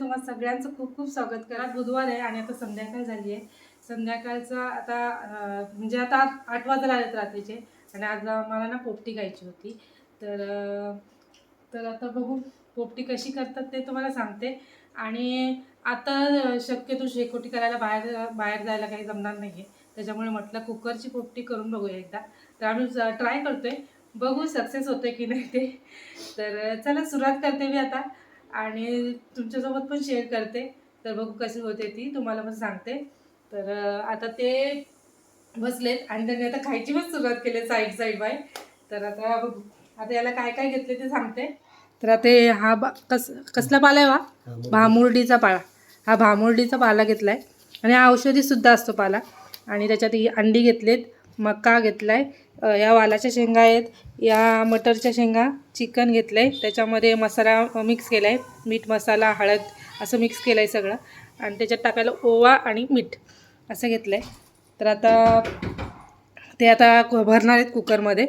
तुम्हाला सगळ्यांचं खूप खूप स्वागत करा. बुधवार आहे आणि आता संध्याकाळ झाली आहे. संध्याकाळचा आता म्हणजे आता आठ वाजता आलेत रात्रीचे आणि आज मला ना पोपटी खायची होती. तर तर आता बघू पोपटी कशी करतात ते तुम्हाला सांगते. आणि आता शक्यतो शेकोटी करायला बाहेर बाहेर जायला काही जमणार नाही आहे त्याच्यामुळे म्हटलं कुकरची पोपटी करून बघूया एकदा. तर आम्ही ट्राय करतोय. बघू सक्सेस होते की नाही ते. तर चला सुरुवात करते मी आता. आणि तुमच्यासोबत पण शेअर करते. तर बघू कशी होते ती तुम्हाला पण सांगते. तर आता ते बसलेत आणि त्यांनी आता खायची पण सुरुवात केली साईड साईड बाय तर आता बघू आता याला काय काय घेतले ते सांगते. तर आता हे हा बा कस कसला पाला आहे वा भामुर्डीचा पाला. हा भामुर्डीचा पाला घेतला आहे आणि हा औषधीसुद्धा असतो पाला. आणि त्याच्यात ही अंडी घेतलेत. मका घेतला आहे या वालाच्या शेंगा आहेत. या मटरच्या शेंगा चिकन घेतलं आहे त्याच्यामध्ये मसाला मिक्स केला आहे मीठ मसाला हळद असं मिक्स केलं आहे सगळं. आणि त्याच्यात टाकायला ओवा आणि मीठ असं घेतलं आहे तर आता ते आता भरणार आहेत कुकरमध्ये.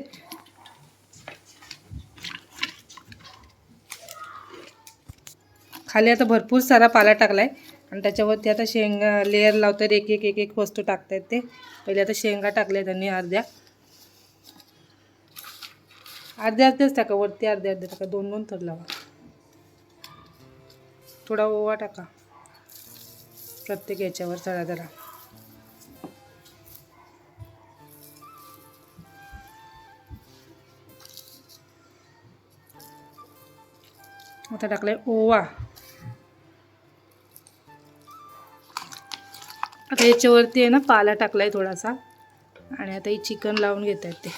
खाली आता भरपूर सारा पाला टाकला आहे आणि त्याच्यावरती आता शेंगा लेअर लावतात एक एक एक एक वस्तू टाकतात ते. पहिले आता शेंगा टाकल्या त्यांनी अर्ध्या. अर्ध्या अर्ध्याच टाका वरती अर्ध्या अर्ध्या टाका. दोन दोन थर लावा. थोडा ओवा टाका. प्रत्येक याच्यावर चढा जरा आता टाकलाय ओवा. आता याच्यावरती आहे ना पाला टाकला आहे थोडासा. आणि आता ही चिकन लावून घेत आहेत ते.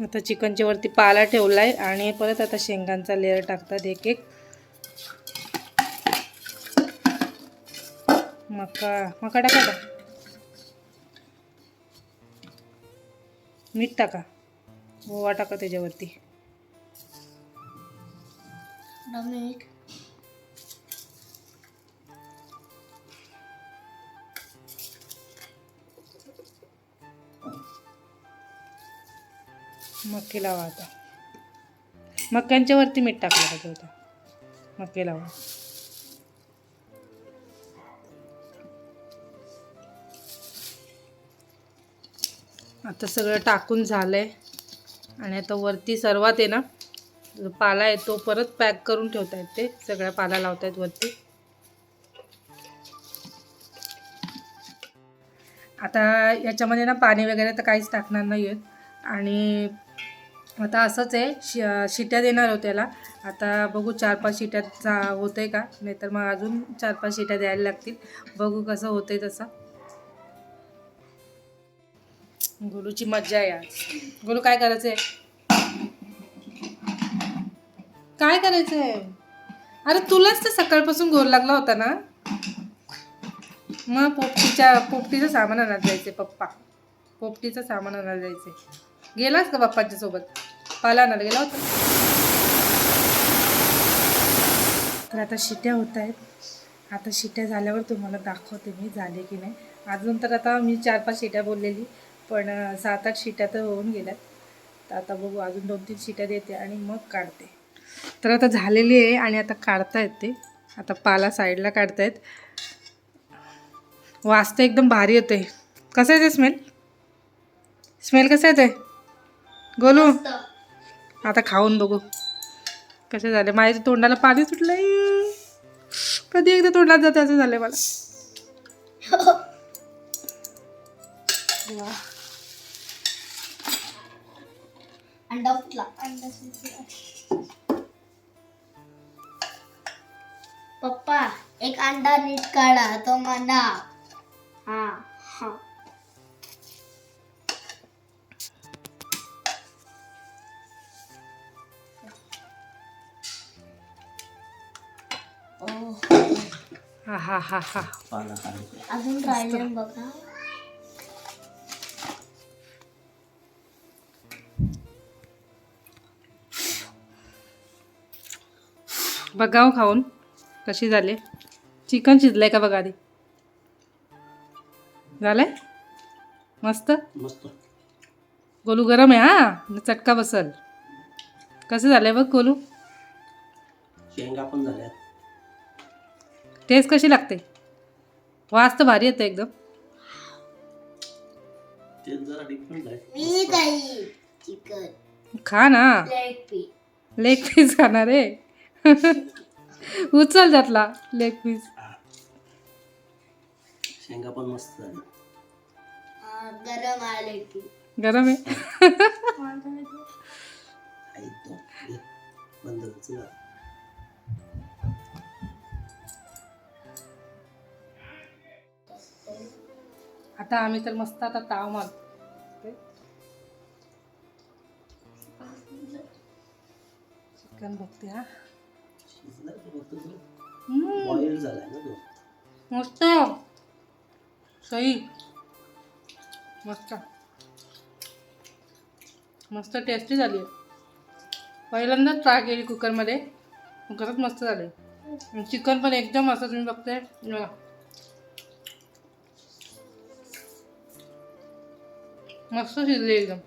आता चिकनच्या वरती पाला आहे आणि परत आता शेंगांचा लेअर टाकतात एक एक. मका मका टाका का मीठ टाका. ओवा टाका त्याच्यावरती. मक्के लावा आता. मक्यांच्या वरती मीठ टाकलं पाहिजे होतं. मक्के लावा. आता सगळं टाकून झालंय. आणि आता वरती सर्वात आहे ना जो पाला आहे तो परत पॅक करून ठेवतायत ते. सगळ्या पाला लावतायत वरती. आता याच्यामध्ये ना पाणी वगैरे तर काहीच टाकणार नाही आहेत आणि आता असंच आहे शि शिट्या देणार हो त्याला. आता बघू चार पाच शिट्याचा होतं आहे का? नाहीतर मग अजून चार पाच शिट्या द्यायला लागतील. बघू कसं होतंय तसं. गुलूची मज्जा आहे आज. गोलू काय करायचं आहे काय करायचं आहे अरे तुलाच तर सकाळपासून घोर लागला होता ना? मग पोपटीच्या पोपटीचं सामान आणायला जायचं पप्पा. पोपटीचं सामान आणायला जायचं गेलास का पप्पांच्या सोबत? पाला आणायला गेला होता. तर आता शिट्या होत आहेत. आता शिट्या झाल्यावर तुम्हाला दाखवते मी झाले की नाही. अजून तर आता मी चार पाच शिट्या बोललेली पण सात आठ शिट्या तर होऊन गेल्यात. तर आता बघू अजून दोन तीन शिट्या देते आणि मग काढते. तर आता झालेली आहे आणि आता काढतायत ते. आता पाला साईडला काढतायत. वास तर एकदम भारी येते कसं येते स्मेल स्मेल कसं येते गोलू? आता खाऊन बघू. कसे झाले? माझ्या तोंडाला पाणी सुटलंय. कधी एकदा तोंडात जाते असं झालंय मला. अंडा फुटला. पप्पा एक अंडा नीट काढा तो म्हणा. हा हा. हा हा हा हा. पाला अजून राहिले बघा. बघाव खाऊन कशी झाले. चिकन शिजलंय का बघा आधी? झालंय? मस्त? मस्त. गोलू गरम आहे हा? न चटका बसल. कसं झालंय बघ गोलू? शेंगा पण झाल्या टेस्ट कशी लागते? वास तर भारी येतं एकदम. ते जरा डिफरंट आहे. मी काही चिकन. खा ना. लेग पीस लेग पीस खाणार आहे. उचल त्यातला लेग पीस शेंगा पण मस्त गरम आले की. गरम आहे. आई तो घे. बंद कर, चला. आता आम्ही तर मस्त आता ताव मार चिकन बघते हा. मस्त. सही मस्त. मस्त टेस्टी झाली. पहिल्यांदाच ट्राय केली कुकरमध्ये खरंच मस्त झाले. चिकन पण एकदम असं तुम्ही बघताय मस्त शिजले एकदम.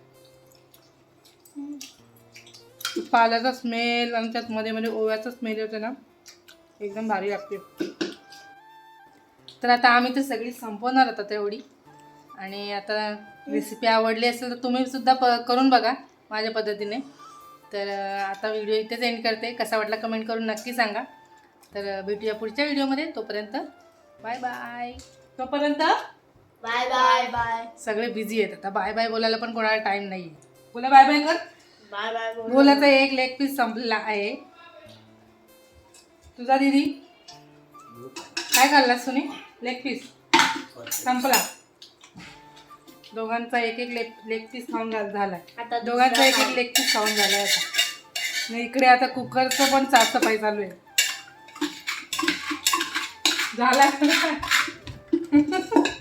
पाल्याचा स्मेल आणि त्यात मध्ये मध्ये म्हणजे ओव्याचा स्मेल येतो ना एकदम भारी लागते तर आता आम्ही तर सगळी संपवणार आता तेवढी. आणि आता रेसिपी आवडली असेल तर तुम्ही सुद्धा प करून बघा माझ्या पद्धतीने. तर आता व्हिडिओ इथेच एंड करते. कसा वाटला कमेंट करून नक्की सांगा. तर भेटूया पुढच्या व्हिडिओमध्ये तोपर्यंत बाय बाय तोपर्यंत बाय बाय बाय सगळे बिझी आहेत आता. बाय बाय बोलायला पण कोणाला टाईम नाही आहे बोला बाय बाय कर. बाय बाय बोलाचा एक लेग पीस संपला आहे. तुझा दिदी? काय खाल्लास तुम्ही लेग पीस संपला. दोघांचा एक एक लेग लेग पीस खाऊन झाला झालाय. आता दोघांचा एक एक लेग पीस खाऊन झालाय आता. इकडे आता कुकरचं पण साफसफाई चालू आहे. झाला.